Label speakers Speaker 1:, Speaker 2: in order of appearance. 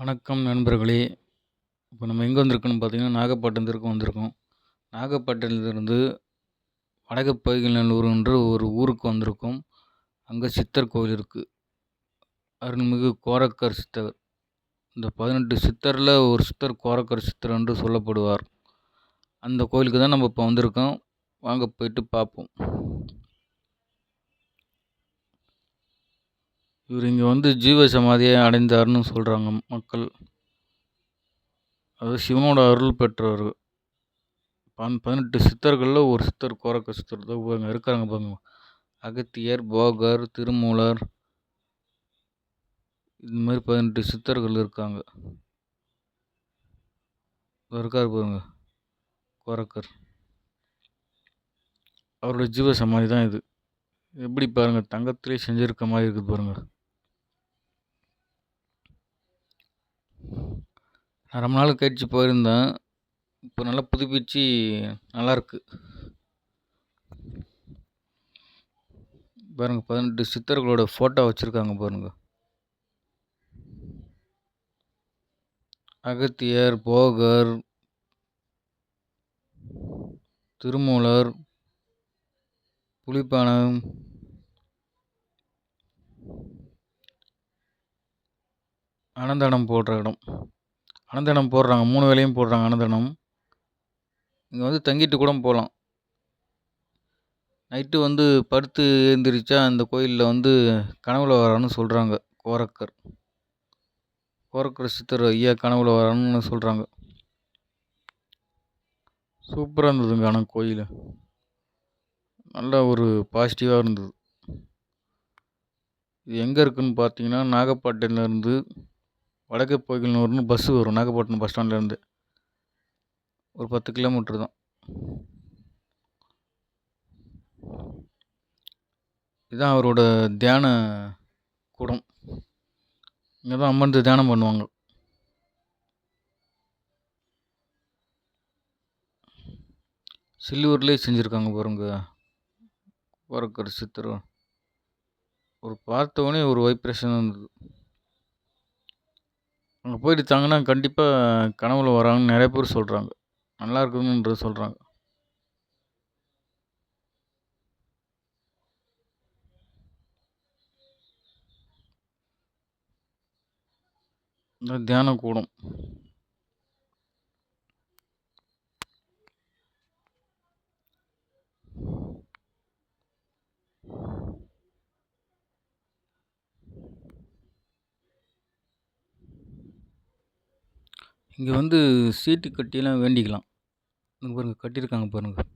Speaker 1: வணக்கம் நண்பர்களே. இப்போ நம்ம எங்கே வந்திருக்கோன்னு பார்த்தீங்கன்னா நாகப்பட்டினத்திற்கு வந்திருக்கோம். நாகப்பட்டினத்திலிருந்து வடக்கு பைங்கநல்லூர்ன்ற ஒரு ஊருக்கு வந்திருக்கோம். அங்கே சித்தர் கோவில் இருக்குது அருள்மிகு கோரக்கர் சித்தர். இந்த பதினெட்டு சித்தரில் ஒரு சித்தர் கோரக்கர் சித்தர் என்று சொல்லப்படுவார். அந்த கோயிலுக்கு தான் நம்ம இப்போ வந்திருக்கோம். வாங்க போயிட்டு பார்ப்போம் இவர் இங்கே வந்து ஜீவ சமாதியை அடைந்தார்னு சொல்கிறாங்க மக்கள். அது சிவனோட அருள் பெற்றவர். பன் பதினெட்டு சித்தர்களில் ஒரு சித்தர் கோரக்க சித்தர். தான் இவங்க பாருங்க. அகத்தியர் போகர் திருமூலர். இந்த மாதிரி பதினெட்டு சித்தர்கள் இருக்காங்க. இருக்கார் பாருங்க கோரக்கர். அவரோட ஜீவ சமாதி தான் இது. எப்படி பாருங்கள் தங்கத்திலே செஞ்சுருக்க மாதிரி இருக்குது பாருங்கள் நான் ரொம்ப நாள் கழிச்சு போயிருந்தேன். இப்போ நல்லா புதுப்பிச்சு நல்லாயிருக்கு பாருங்கள் பதினெட்டு சித்தர்களோட ஃபோட்டோ வச்சுருக்காங்க பாருங்கள் அகத்தியர் போகர் திருமூலர் புலிப்பானம் அனந்தனம் போடுற இடம். அனந்தனம் போடுறாங்க மூணு வேலையும் போடுறாங்க அனந்தனம் இங்கே வந்து தங்கிட்டு கூட போகலாம் நைட்டு வந்து படுத்து எழுந்திரிச்சா அந்த கோயிலில் வந்து கனவுல வரான்னு சொல்கிறாங்க கோரக்கர். கோரக்கர் சித்தர் ஐயா கனவுல வரான்னு சொல்கிறாங்க சூப்பராக இருந்ததுங்க ஆனால் கோயில். நல்ல ஒரு பாசிட்டிவாக இருந்தது. இது எங்கே இருக்குதுன்னு பார்த்தீங்கன்னா நாகப்பட்டினத்துலேருந்து வடக்கு போய்கல்னூர்னு பஸ்ஸு வரும். நாகப்பட்டினம் பஸ் ஸ்டாண்ட்லேருந்து ஒரு பத்து கிலோமீட்ரு தான். இதுதான் அவரோட தியான கூடம். இங்கே தான் அமர்ந்து தியானம் பண்ணுவாங்க. சில்லூர்லேயே செஞ்சுருக்காங்க பாருங்க. கோரக்கர் சித்திரம் ஒரு பார்த்தவொடனே ஒரு வைப்ரேஷன் இருந்தது அங்கே போயிட்டு தங்கினா கண்டிப்பாக கனவுல வராங்கன்னு நிறைய பேர் சொல்கிறாங்க நல்லா இருக்குதுன்றது சொல்கிறாங்க இந்த தியான கூடம். இங்கே வந்து சீட்டு கட்டியெல்லாம் வேண்டிக்கலாம். இங்கே பாருங்கள் கட்டியிருக்காங்க பாருங்கள்